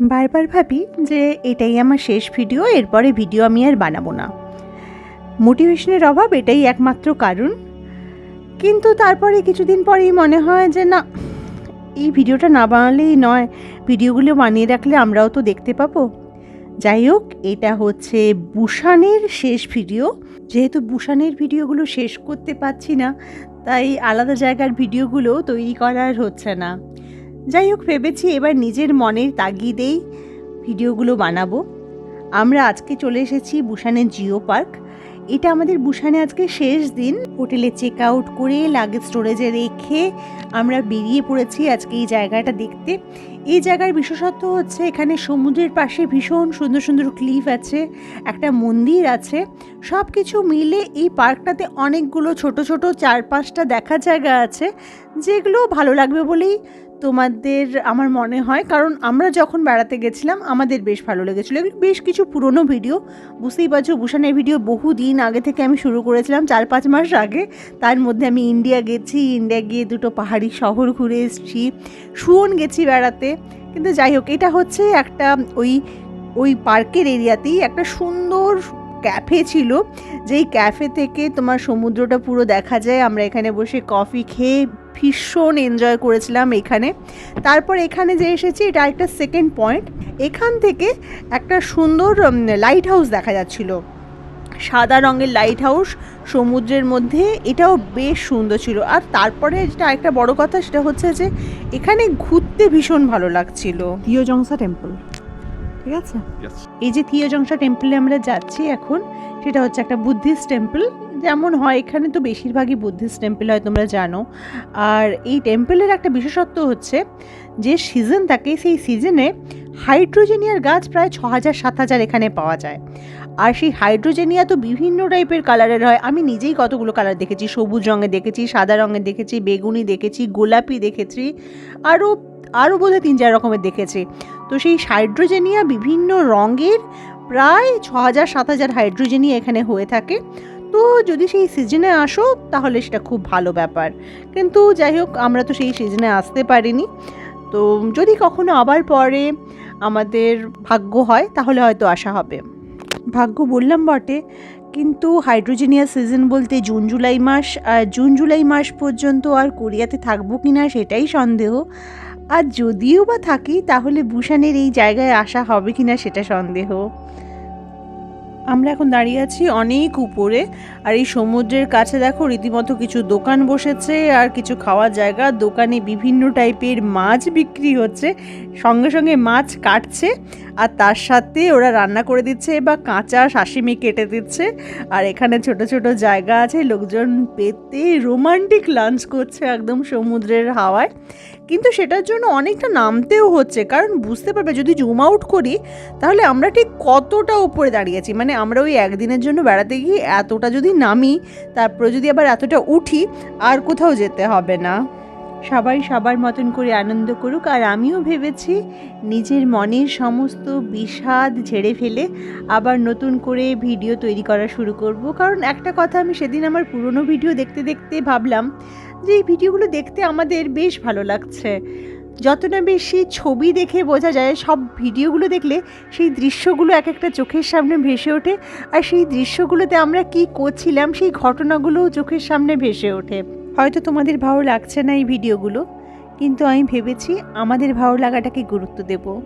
বারবার ভাবি যে এটাই আমার শেষ ভিডিও, এরপরে ভিডিও আমি আর বানাবো না। মোটিভেশনের অভাব এটাই একমাত্র কারণ। কিন্তু তারপরে কিছুদিন পরেই মনে হয় যে না, এই ভিডিওটা না বানালেই নয়, ভিডিওগুলো বানিয়ে রাখলে আমরাও তো দেখতে পাবো। যাই হোক, এটা হচ্ছে বুসানের শেষ ভিডিও। যেহেতু বুসানের ভিডিওগুলো শেষ করতে পারছি না, তাই আলাদা জায়গার ভিডিওগুলো তৈরি করার হচ্ছে না। যাই হোক, ভেবেছি এবার নিজের মনের তাগিদেই ভিডিওগুলো বানাবো। আমরা আজকে চলে এসেছি বুসানের জিও পার্ক। এটা আমাদের বুসানে আজকে শেষ দিন। হোটেলে চেক আউট করে লাগেজ স্টোরেজে রেখে আমরা বেরিয়ে পড়েছি আজকে এই জায়গাটা দেখতে। এই জায়গার বিশেষত্ব হচ্ছে এখানে সমুদ্রের পাশে ভীষণ সুন্দর সুন্দর ক্লিফ আছে, একটা মন্দির আছে। সব কিছু মিলে এই পার্কটাতে অনেকগুলো ছোট ছোট চার পাঁচটা দেখার জায়গা আছে, যেগুলো ভালো লাগবে বলেই তোমাদের আমার মনে হয়, কারণ আমরা যখন বেড়াতে গেছিলাম, আমাদের বেশ ভালো লেগেছিলো। এগুলো বেশ কিছু পুরনো ভিডিও। বুঝতেই পারছ, ভূষণের ভিডিও বহু দিন আগে থেকে আমি শুরু করেছিলাম, চার পাঁচ মাস আগে। তার মধ্যে আমি ইন্ডিয়া গেছি, ইন্ডিয়া গিয়ে দুটো পাহাড়ি শহর ঘুরে এসেছি। সুয়ন গেছি বেড়াতে। কিন্তু যাই হোক, এটা হচ্ছে একটা ওই ওই পার্কের এরিয়াতেই একটা সুন্দর ক্যাফে ছিল, যেই ক্যাফে থেকে তোমার সমুদ্রটা পুরো দেখা যায়। আমরা এখানে বসে কফি খেয়ে ভীষণ এনজয় করেছিলাম এখানে। তারপর এখানে যে এসেছি, এটা একটা সেকেন্ড পয়েন্ট এখান থেকে একটা সুন্দর লাইট হাউস দেখা যাচ্ছিল। সাদা রঙের লাইট হাউস সমুদ্রের মধ্যে, এটাও বেশ সুন্দর ছিল। আর তারপরে যেটা একটা বড় কথা, সেটা হচ্ছে যে, এখানে ঘুরতে ভীষণ ভালো লাগছিল। থিওজংসা টেম্পল ঠিক আছে? এই যে থিওজংসা টেম্পলে আমরা যাচ্ছি এখন সেটা হচ্ছে একটা বুদ্ধিস্ট টেম্পল। যেমন হয় এখানে তো বেশিরভাগই বুদ্ধিস্ট টেম্পল হয় তোমরা জানো। আর এই টেম্পলের একটা বিশেষত্ব হচ্ছে যে সিজন থাকে সেই সিজনে হাইড্রোজেনিয়ার গাছ প্রায় ছ হাজার সাত হাজার এখানে পাওয়া যায়। আর সেই হাইড্রোজেনিয়া তো বিভিন্ন টাইপের কালারের হয়। আমি নিজেই কতগুলো কালার দেখেছি সবুজ রঙে দেখেছি সাদা রঙের দেখেছি বেগুনি দেখেছি গোলাপি দেখেছি আরও আরও বোধহয় তিন চার রকমের দেখেছি। তো সেই হাইড্রোজেনিয়া বিভিন্ন রঙের প্রায় ছ হাজার, সাত হাজার হাইড্রোজেনিয়া এখানে হয়ে থাকে। তো যদি সেই সিজনে আসো, তাহলে সেটা খুব ভালো ব্যাপার। কিন্তু যাই হোক, আমরা তো সেই সিজনে আসতে পারিনি। তো যদি কখনো আবার পরে আমাদের ভাগ্য হয়, তাহলে হয়তো আসা হবে। ভাগ্য বললাম বটে, কিন্তু হাইড্রোজেনিয়া সিজন বলতে জুন, জুলাই মাস আর জুন, জুলাই মাস পর্যন্ত আর কোরিয়াতে থাকব কি না সেটাই সন্দেহ। আর যদিও বা থাকি তাহলে বুসানের এই জায়গায় আসা হবে কিনা সেটা সন্দেহ। আমরা এখন দাঁড়িয়ে আছি অনেক উপরে, আর এই সমুদ্রের কাছে দেখো রীতিমতো কিছু দোকান বসেছে, আর কিছু খাওয়ার জায়গা, দোকানে বিভিন্ন টাইপের মাছ বিক্রি হচ্ছে, সঙ্গে সঙ্গে মাছ কাটছে, আর তার সাথে ওরা রান্না করে দিচ্ছে বা কাঁচা শাসিমি কেটে দিচ্ছে, আর এখানে ছোট ছোট জায়গা আছে, লোকজন পেতে রোমান্টিক লাঞ্চ করছে একদম সমুদ্রের হাওয়ায়। কিন্তু সেটার জন্য অনেকটা নামতেও হচ্ছে, কারণ বুঝতে পারবে যদি জুম আউট করি, তাহলে আমরা ঠিক কতটা উপরে দাঁড়িয়েছি মানে আমরা ওই একদিনের জন্য বেড়াতে গিয়ে এতটা যদি নামি, তারপরে যদি আবার এতটা উঠি, আর কোথাও যেতে হবে না। সবাই সবার মতন করে আনন্দ করুক, আর আমিও ভেবেছি নিজের মনের সমস্ত বিষাদ ঝেড়ে ফেলে আবার নতুন করে ভিডিও তৈরি করা শুরু করব। কারণ একটা কথা আমি সেদিন আমার পুরনো ভিডিও দেখতে দেখতে ভাবলাম যে এই ভিডিওগুলো দেখতে আমাদের বেশ ভালো লাগছে। যত না বেশি ছবি দেখে বোঝা যায়, সব ভিডিওগুলো দেখলে সেই দৃশ্যগুলো এক একটা চোখের সামনে ভেসে ওঠে। আর সেই দৃশ্যগুলোতে আমরা কি করছিলাম, সেই ঘটনাগুলোও চোখের সামনে ভেসে ওঠে। হয়তো তোমাদের ভালো লাগছে না এই ভিডিওগুলো, কিন্তু আমি ভেবেছি আমাদের ভালো লাগাটাকে গুরুত্ব দেবো।